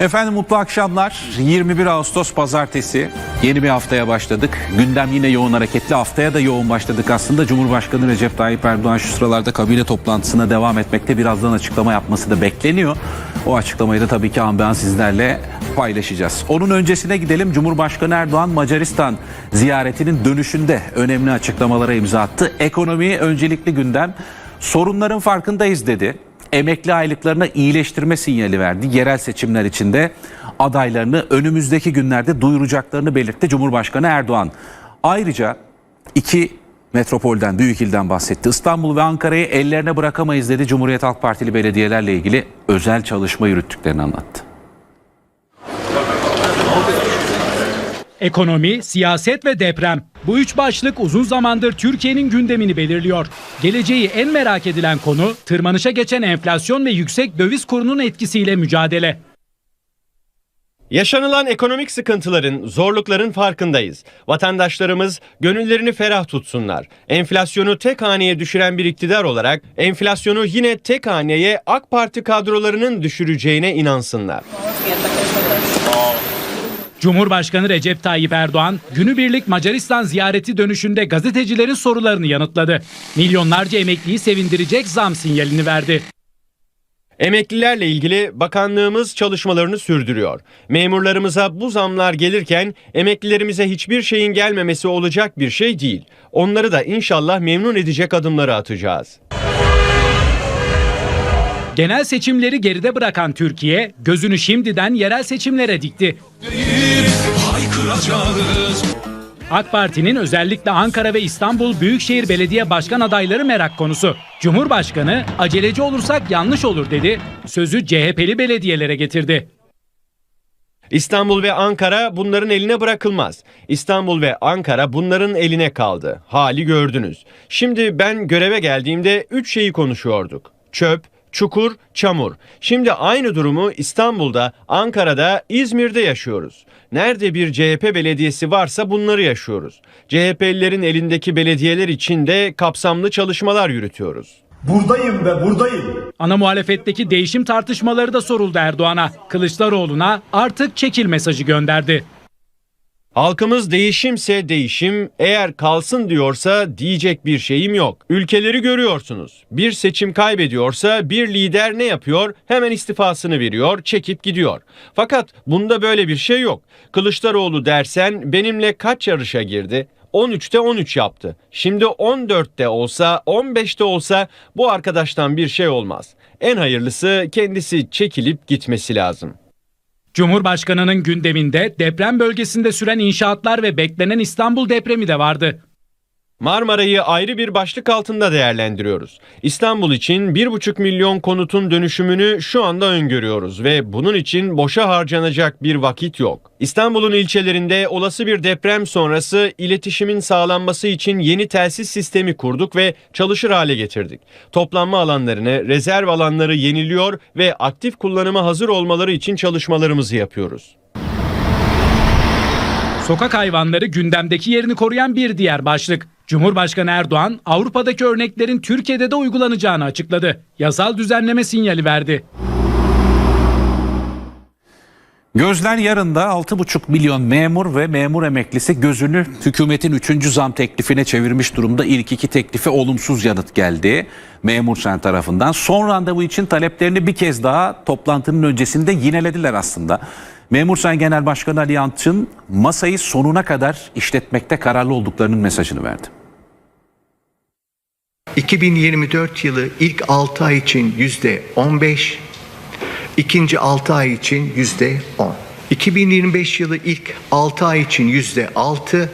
Efendim mutlu akşamlar. 21 Ağustos pazartesi. Yeni bir haftaya başladık. Gündem yine yoğun hareketli. Haftaya da yoğun başladık aslında. Cumhurbaşkanı Recep Tayyip Erdoğan şu sıralarda kabine toplantısına devam etmekte. Birazdan açıklama yapması da bekleniyor. O açıklamayı da tabii ki ambiyan sizlerle paylaşacağız. Onun öncesine gidelim. Cumhurbaşkanı Erdoğan Macaristan ziyaretinin dönüşünde önemli açıklamalara imza attı. Ekonomi öncelikli gündem. Sorunların farkındayız dedi emekli aylıklarına iyileştirme sinyali verdi. Yerel seçimler içinde adaylarını önümüzdeki günlerde duyuracaklarını belirtti Cumhurbaşkanı Erdoğan. Ayrıca iki metropolden, büyük ilden bahsetti. İstanbul ve Ankara'yı ellerine bırakamayız dedi. Cumhuriyet Halk Partili belediyelerle ilgili özel çalışma yürüttüklerini anlattı. Ekonomi, siyaset ve deprem. Bu üç başlık uzun zamandır Türkiye'nin gündemini belirliyor. Geleceği en merak edilen konu tırmanışa geçen enflasyon ve yüksek döviz kurunun etkisiyle mücadele. Yaşanılan ekonomik sıkıntıların, zorlukların farkındayız. Vatandaşlarımız gönüllerini ferah tutsunlar. Enflasyonu tek haneye düşüren bir iktidar olarak enflasyonu yine tek haneye AK Parti kadrolarının düşüreceğine inansınlar. Cumhurbaşkanı Recep Tayyip Erdoğan günübirlik Macaristan ziyareti dönüşünde gazetecilerin sorularını yanıtladı. Milyonlarca emekliyi sevindirecek zam sinyalini verdi. Emeklilerle ilgili bakanlığımız çalışmalarını sürdürüyor. Memurlarımıza bu zamlar gelirken emeklilerimize hiçbir şeyin gelmemesi olacak bir şey değil. Onları da inşallah memnun edecek adımları atacağız. Genel seçimleri geride bırakan Türkiye gözünü şimdiden yerel seçimlere dikti. AK Parti'nin özellikle Ankara ve İstanbul Büyükşehir Belediye Başkan adayları merak konusu. Cumhurbaşkanı aceleci olursak yanlış olur dedi. Sözü CHP'li belediyelere getirdi. İstanbul ve Ankara bunların eline bırakılmaz. İstanbul ve Ankara bunların eline kaldı. Hali gördünüz. Şimdi ben göreve geldiğimde 3 şeyi konuşuyorduk. Çöp, çukur, çamur. Şimdi aynı durumu İstanbul'da, Ankara'da, İzmir'de yaşıyoruz. Nerede bir CHP belediyesi varsa bunları yaşıyoruz. CHP'lilerin elindeki belediyeler için de kapsamlı çalışmalar yürütüyoruz. Buradayım ve buradayım. Ana muhalefetteki değişim tartışmaları da soruldu Erdoğan'a. Kılıçdaroğlu'na artık çekil mesajı gönderdi. Halkımız değişimse değişim, eğer kalsın diyorsa diyecek bir şeyim yok. Ülkeleri görüyorsunuz. Bir seçim kaybediyorsa bir lider ne yapıyor? Hemen istifasını veriyor, çekip gidiyor. Fakat bunda böyle bir şey yok. Kılıçdaroğlu dersen benimle kaç yarışa girdi? 13'te 13 yaptı. Şimdi 14'te olsa, 15'te olsa bu arkadaştan bir şey olmaz. En hayırlısı kendisi çekilip gitmesi lazım. Cumhurbaşkanının gündeminde deprem bölgesinde süren inşaatlar ve beklenen İstanbul depremi de vardı. Marmara'yı ayrı bir başlık altında değerlendiriyoruz. İstanbul için 1,5 milyon konutun dönüşümünü şu anda öngörüyoruz ve bunun için boşa harcanacak bir vakit yok. İstanbul'un ilçelerinde olası bir deprem sonrası iletişimin sağlanması için yeni telsiz sistemi kurduk ve çalışır hale getirdik. Toplanma alanlarını, rezerv alanları yeniliyor ve aktif kullanıma hazır olmaları için çalışmalarımızı yapıyoruz. Sokak hayvanları gündemdeki yerini koruyan bir diğer başlık. Cumhurbaşkanı Erdoğan Avrupa'daki örneklerin Türkiye'de de uygulanacağını açıkladı. Yasal düzenleme sinyali verdi. Gözler yarında 6,5 milyon memur ve memur emeklisi gözünü hükümetin 3. zam teklifine çevirmiş durumda. İlk iki teklife olumsuz yanıt geldi memur sen tarafından. Son randevu için taleplerini bir kez daha toplantının öncesinde yinelediler aslında. Memur Sen Genel Başkanı Ali Yalçın masayı sonuna kadar işletmekte kararlı olduklarının mesajını verdi. 2024 yılı ilk 6 ay için yüzde 15, ikinci 6 ay için yüzde 10. 2025 yılı ilk 6 ay için yüzde 6,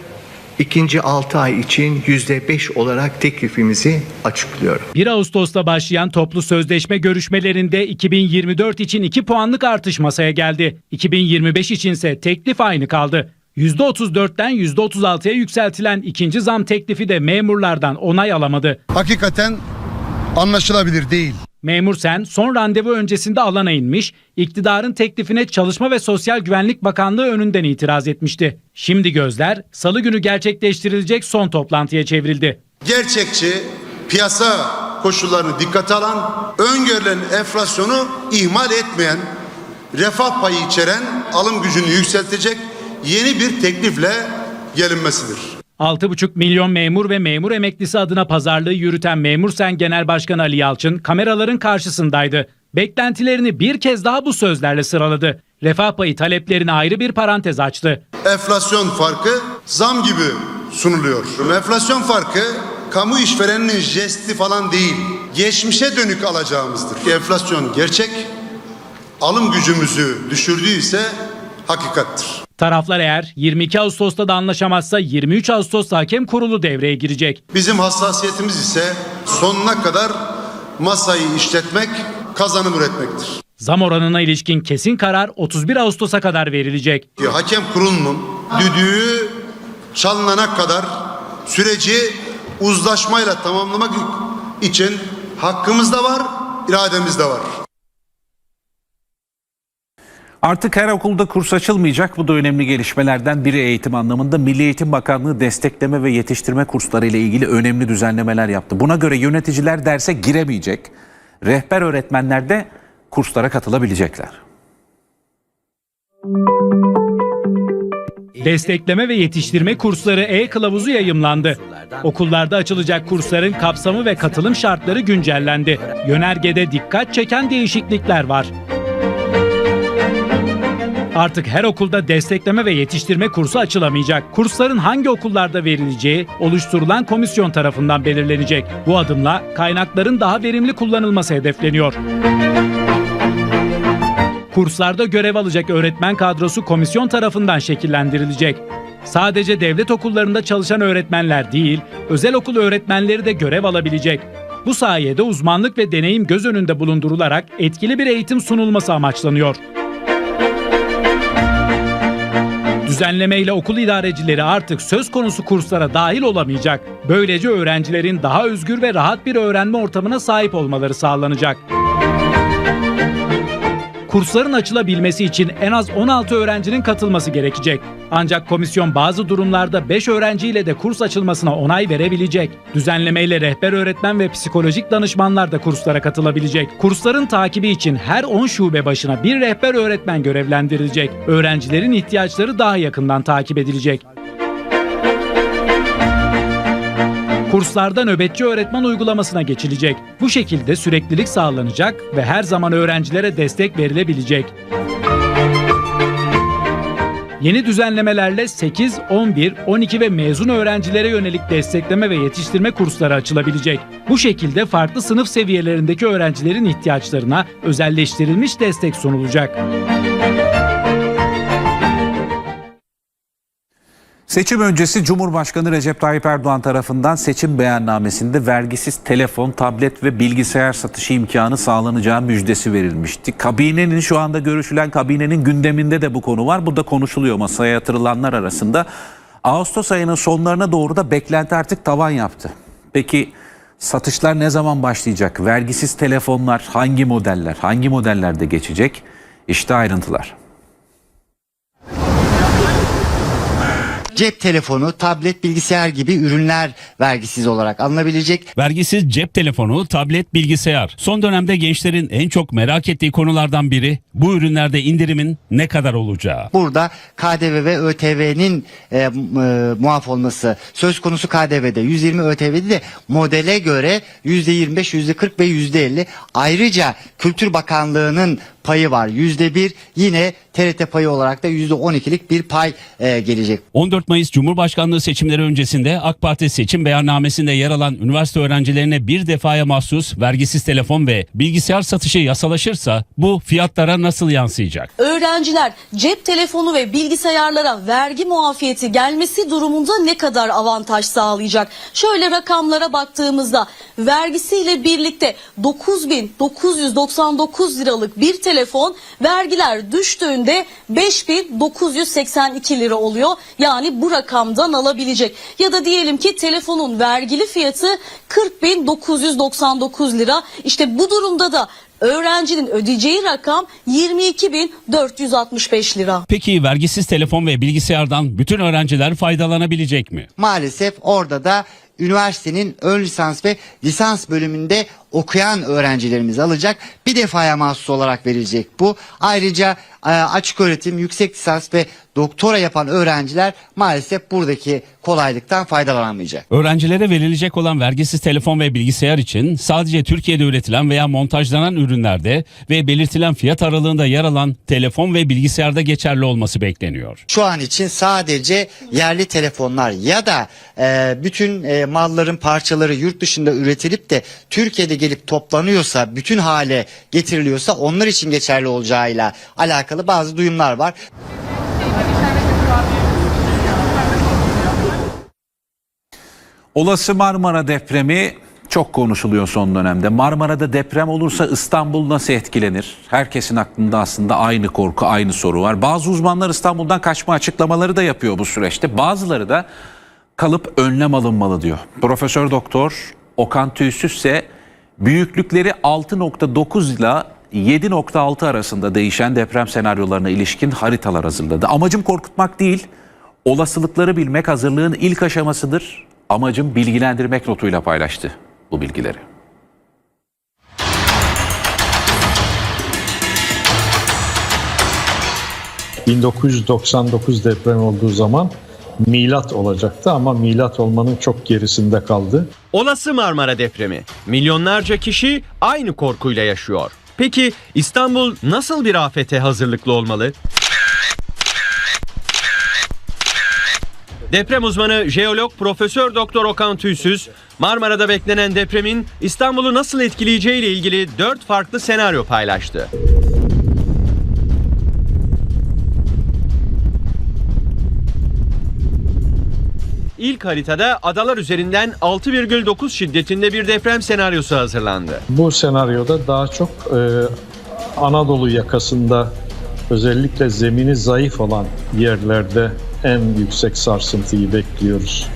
ikinci 6 ay için yüzde 5 olarak teklifimizi açıklıyorum. 1 Ağustos'ta başlayan toplu sözleşme görüşmelerinde 2024 için 2 puanlık artış masaya geldi. 2025 içinse teklif aynı kaldı. %34'ten %36'ya yükseltilen ikinci zam teklifi de memurlardan onay alamadı. hakikaten anlaşılabilir değil. Memur Sen son randevu öncesinde alana inmiş, iktidarın teklifine Çalışma ve Sosyal Güvenlik Bakanlığı önünden itiraz etmişti. Şimdi gözler salı günü gerçekleştirilecek son toplantıya çevrildi. Gerçekçi piyasa koşullarını dikkate alan, öngörülen enflasyonu ihmal etmeyen refah payı içeren alım gücünü yükseltecek yeni bir teklifle gelinmesidir. 6,5 milyon memur ve memur emeklisi adına pazarlığı yürüten Memursen Genel Başkanı Ali Yalçın kameraların karşısındaydı. Beklentilerini bir kez daha bu sözlerle sıraladı. Refah payı taleplerini ayrı bir parantez açtı. Enflasyon farkı zam gibi sunuluyor. Enflasyon farkı kamu işvereninin jesti falan değil. Geçmişe dönük alacağımızdır. Enflasyon gerçek, alım gücümüzü düşürdüyse hakikattir. Taraflar eğer 22 Ağustos'ta da anlaşamazsa 23 Ağustos'ta hakem kurulu devreye girecek. Bizim hassasiyetimiz ise sonuna kadar masayı işletmek, kazanım üretmektir. Zam oranına ilişkin kesin karar 31 Ağustos'a kadar verilecek. Hakem kurulunun düdüğü çalınana kadar süreci uzlaşmayla tamamlamak için hakkımız da var, irademiz de var. Artık her okulda kurs açılmayacak. Bu da önemli gelişmelerden biri eğitim anlamında. Milli Eğitim Bakanlığı destekleme ve yetiştirme kursları ile ilgili önemli düzenlemeler yaptı. Buna göre yöneticiler derse giremeyecek. Rehber öğretmenler de kurslara katılabilecekler. Destekleme ve yetiştirme kursları e-kılavuzu yayımlandı. Okullarda açılacak kursların kapsamı ve katılım şartları güncellendi. Yönergede dikkat çeken değişiklikler var. Artık her okulda destekleme ve yetiştirme kursu açılamayacak. Kursların hangi okullarda verileceği oluşturulan komisyon tarafından belirlenecek. Bu adımla kaynakların daha verimli kullanılması hedefleniyor. Kurslarda görev alacak öğretmen kadrosu komisyon tarafından şekillendirilecek. Sadece devlet okullarında çalışan öğretmenler değil, özel okul öğretmenleri de görev alabilecek. Bu sayede uzmanlık ve deneyim göz önünde bulundurularak etkili bir eğitim sunulması amaçlanıyor. Düzenlemeyle okul idarecileri artık söz konusu kurslara dahil olamayacak. Böylece öğrencilerin daha özgür ve rahat bir öğrenme ortamına sahip olmaları sağlanacak. Kursların açılabilmesi için en az 16 öğrencinin katılması gerekecek. Ancak komisyon bazı durumlarda 5 öğrenciyle de kurs açılmasına onay verebilecek. Düzenlemeyle rehber öğretmen ve psikolojik danışmanlar da kurslara katılabilecek. Kursların takibi için her 10 şube başına bir rehber öğretmen görevlendirilecek. Öğrencilerin ihtiyaçları daha yakından takip edilecek. Kurslarda nöbetçi öğretmen uygulamasına geçilecek. Bu şekilde süreklilik sağlanacak ve her zaman öğrencilere destek verilebilecek. Yeni düzenlemelerle 8, 11, 12 ve mezun öğrencilere yönelik destekleme ve yetiştirme kursları açılabilecek. Bu şekilde farklı sınıf seviyelerindeki öğrencilerin ihtiyaçlarına özelleştirilmiş destek sunulacak. Seçim öncesi Cumhurbaşkanı Recep Tayyip Erdoğan tarafından seçim beyannamesinde vergisiz telefon, tablet ve bilgisayar satışı imkanı sağlanacağı müjdesi verilmişti. Kabinenin şu anda görüşülen kabinenin gündeminde de bu konu var. Bu da konuşuluyor masaya yatırılanlar arasında. Ağustos ayının sonlarına doğru da beklenti artık tavan yaptı. Peki satışlar ne zaman başlayacak? Vergisiz telefonlar hangi modeller, hangi modellerde geçecek? İşte ayrıntılar. Cep telefonu, tablet, bilgisayar gibi ürünler vergisiz olarak alınabilecek. Vergisiz cep telefonu, tablet, bilgisayar. Son dönemde gençlerin en çok merak ettiği konulardan biri bu ürünlerde indirimin ne kadar olacağı. Burada KDV ve ÖTV'nin e, e, muaf olması söz konusu KDV'de 120 ÖTV'de de modele göre %25, %40 ve %50. Ayrıca Kültür Bakanlığı'nın payı var %1 yine TRT payı olarak da %12'lik bir pay e, gelecek. 14 Mayıs Cumhurbaşkanlığı seçimleri öncesinde AK Parti seçim beyannamesinde yer alan üniversite öğrencilerine bir defaya mahsus vergisiz telefon ve bilgisayar satışı yasalaşırsa bu fiyatlara nasıl yansıyacak? öğrenciler cep telefonu ve bilgisayarlara vergi muafiyeti gelmesi durumunda ne kadar avantaj sağlayacak? Şöyle rakamlara baktığımızda vergisiyle birlikte 9999 liralık bir telefon vergiler düştüğünde 5982 lira oluyor. Yani bu rakamdan alabilecek. Ya da diyelim ki telefonun vergili fiyatı 40999 lira. İşte bu durumda da öğrencinin ödeyeceği rakam 22.465 lira. Peki vergisiz telefon ve bilgisayardan bütün öğrenciler faydalanabilecek mi? Maalesef orada da üniversitenin ön lisans ve lisans bölümünde okuyan öğrencilerimiz alacak. Bir defaya mahsus olarak verilecek bu. Ayrıca e, açık öğretim, yüksek lisans ve doktora yapan öğrenciler maalesef buradaki kolaylıktan faydalanamayacak. Öğrencilere verilecek olan vergisiz telefon ve bilgisayar için sadece Türkiye'de üretilen veya montajlanan ürünlerde ve belirtilen fiyat aralığında yer alan telefon ve bilgisayarda geçerli olması bekleniyor. Şu an için sadece yerli telefonlar ya da e, bütün e, malların parçaları yurt dışında üretilip de Türkiye'de gelip toplanıyorsa, bütün hale getiriliyorsa onlar için geçerli olacağıyla alakalı bazı duyumlar var. Olası Marmara depremi çok konuşuluyor son dönemde. Marmara'da deprem olursa İstanbul nasıl etkilenir? Herkesin aklında aslında aynı korku, aynı soru var. Bazı uzmanlar İstanbul'dan kaçma açıklamaları da yapıyor bu süreçte. Bazıları da kalıp önlem alınmalı diyor. Profesör Doktor Okan Tüysüz ise büyüklükleri 6.9 ile 7.6 arasında değişen deprem senaryolarına ilişkin haritalar hazırladı. Amacım korkutmak değil, olasılıkları bilmek hazırlığın ilk aşamasıdır. Amacım bilgilendirmek notuyla paylaştı bu bilgileri. ...1999 deprem olduğu zaman milat olacaktı ama milat olmanın çok gerisinde kaldı. Olası Marmara depremi. Milyonlarca kişi aynı korkuyla yaşıyor. Peki İstanbul nasıl bir afete hazırlıklı olmalı? Deprem uzmanı jeolog Profesör Doktor Okan Tüysüz, Marmara'da beklenen depremin İstanbul'u nasıl etkileyeceği ile ilgili 4 farklı senaryo paylaştı. İlk haritada adalar üzerinden 6,9 şiddetinde bir deprem senaryosu hazırlandı. Bu senaryoda daha çok e, Anadolu yakasında özellikle zemini zayıf olan yerlerde en yüksek sarsıntıyı bekliyoruz.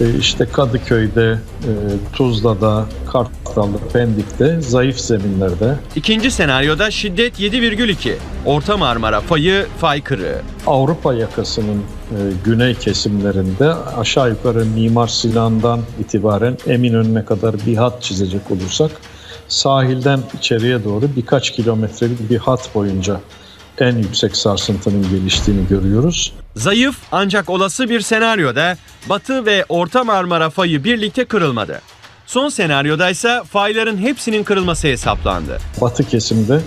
E, işte Kadıköy'de, e, Tuzla'da, Kartal'da, Pendik'te zayıf zeminlerde İkinci senaryoda şiddet 7,2. Orta Marmara fayı fay kırığı. Avrupa yakasının güney kesimlerinde aşağı yukarı Mimar Sinan'dan itibaren Eminönü'ne kadar bir hat çizecek olursak sahilden içeriye doğru birkaç kilometrelik bir hat boyunca en yüksek sarsıntının geliştiğini görüyoruz. Zayıf ancak olası bir senaryoda Batı ve Orta Marmara fayı birlikte kırılmadı. Son senaryoda ise fayların hepsinin kırılması hesaplandı. Batı kesimde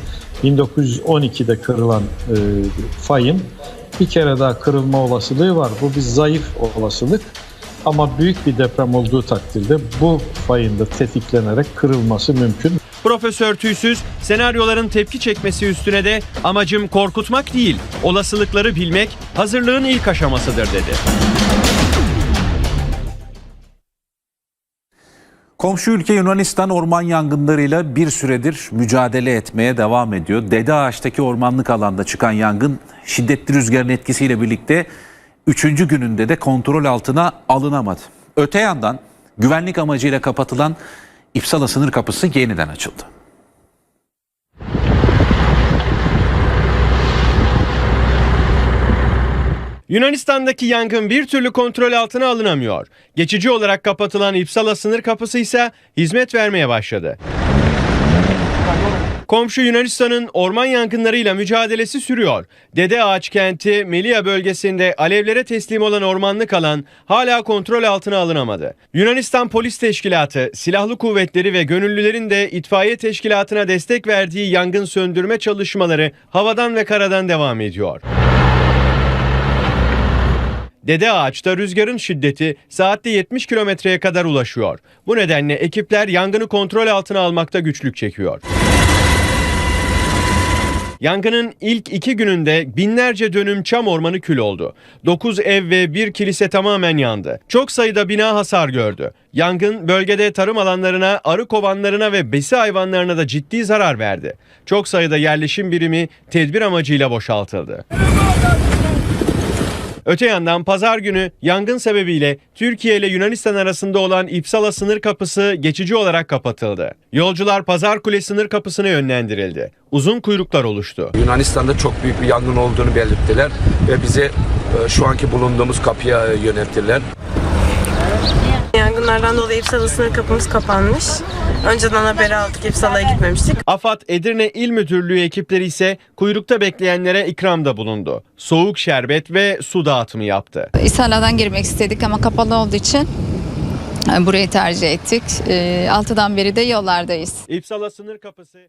1912'de kırılan e, fayın bir kere daha kırılma olasılığı var. Bu bir zayıf olasılık ama büyük bir deprem olduğu takdirde bu fayın da tetiklenerek kırılması mümkün. Profesör Tüysüz senaryoların tepki çekmesi üstüne de amacım korkutmak değil, olasılıkları bilmek hazırlığın ilk aşamasıdır dedi. Komşu ülke Yunanistan orman yangınlarıyla bir süredir mücadele etmeye devam ediyor. Dede Ağaç'taki ormanlık alanda çıkan yangın şiddetli rüzgarın etkisiyle birlikte 3. gününde de kontrol altına alınamadı. Öte yandan güvenlik amacıyla kapatılan İpsala sınır kapısı yeniden açıldı. Yunanistan'daki yangın bir türlü kontrol altına alınamıyor. Geçici olarak kapatılan İpsala sınır kapısı ise hizmet vermeye başladı. Komşu Yunanistan'ın orman yangınlarıyla mücadelesi sürüyor. Dede Ağaç kenti Melia bölgesinde alevlere teslim olan ormanlık alan hala kontrol altına alınamadı. Yunanistan Polis Teşkilatı, silahlı kuvvetleri ve gönüllülerin de itfaiye teşkilatına destek verdiği yangın söndürme çalışmaları havadan ve karadan devam ediyor. Dede Ağaç'ta rüzgarın şiddeti saatte 70 kilometreye kadar ulaşıyor. Bu nedenle ekipler yangını kontrol altına almakta güçlük çekiyor. Yangının ilk iki gününde binlerce dönüm çam ormanı kül oldu. 9 ev ve bir kilise tamamen yandı. Çok sayıda bina hasar gördü. Yangın bölgede tarım alanlarına, arı kovanlarına ve besi hayvanlarına da ciddi zarar verdi. Çok sayıda yerleşim birimi tedbir amacıyla boşaltıldı. Öte yandan pazar günü yangın sebebiyle Türkiye ile Yunanistan arasında olan İpsala sınır kapısı geçici olarak kapatıldı. Yolcular Pazar Kule sınır kapısına yönlendirildi. Uzun kuyruklar oluştu. Yunanistan'da çok büyük bir yangın olduğunu belirttiler ve bize e, şu anki bulunduğumuz kapıya yönelttiler. Yangınlardan dolayı İpsala sınır kapımız kapanmış. Önceden haberi aldık İpsala'ya gitmemiştik. AFAD Edirne İl Müdürlüğü ekipleri ise kuyrukta bekleyenlere ikramda bulundu. Soğuk şerbet ve su dağıtımı yaptı. İpsala'dan girmek istedik ama kapalı olduğu için e, burayı tercih ettik. 6'dan beri de yollardayız. İpsala sınır kapısı